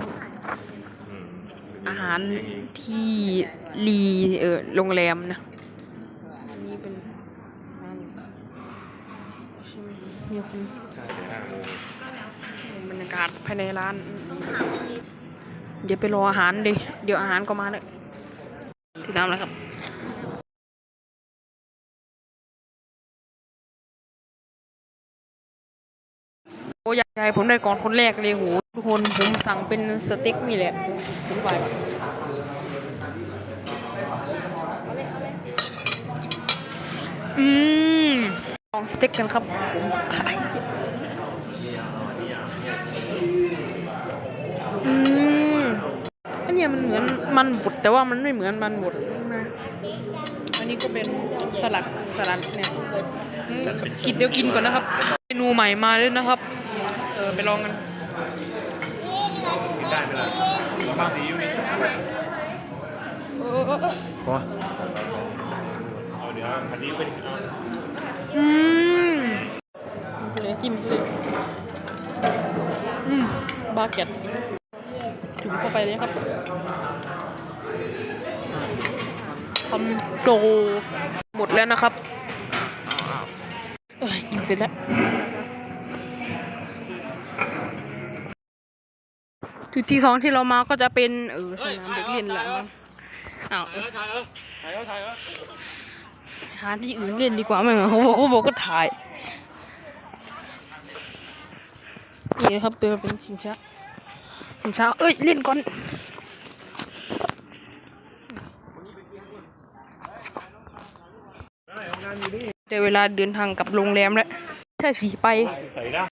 นะครับอืมอาหารที่รีเออโรงแรมนะ อันนี้เป็นร้านใช่ไหมมีคนใช่เดี๋ยวห้าโมงบรรยากาศภายในร้าน เดี๋ยวไปรออาหารดิ เดี๋ยวอาหารก็มาเลยที่น้ำแล้วครับ โอ้ยายผมได้ก่อนคนแรกเลยโหทุกคนผมสั่งเป็นสเต็กนี่แหละผมไปอืมลองสเต็กกันครับผมอืมอันเนี้ยมันเหมือนมันบดแต่ว่ามันไม่เหมือนมันบดนะอันนี้ก็เป็นสลัดสลัดเนี่ยกินเดี๋ยวกินก่อนนะครับ เมนูใหม่มาเลยนะครับ เออไปลองกันได้ไหมล่ะเราฟังสีอยู่นี่เออเออเออพอเอาเดี๋ยวอันนี้เป็นอืมเลยจิ้มเลยอืมบาเก็ตจุ่มเข้าไปเลยครับคำโตหมดแล้วนะครับ เอ้ยกินเสร็จแล้ว จุดที่สองที่เรามาก็จะเป็นเออสนามเด็กเล่นหลังอ้าวถ่ายเออถ่ายเออถ่ายเออหาที่อื่นเล่นดีกว่าไหมเขาบอกเขาบอกก็ถ่ายนี่นะครับเป็นเป็นชิงช้าชิงช้าเอ้ยเล่นก่อนได้เวลาเดินทางกลับโรงแรมแล้วใช่สีไปใส่ได้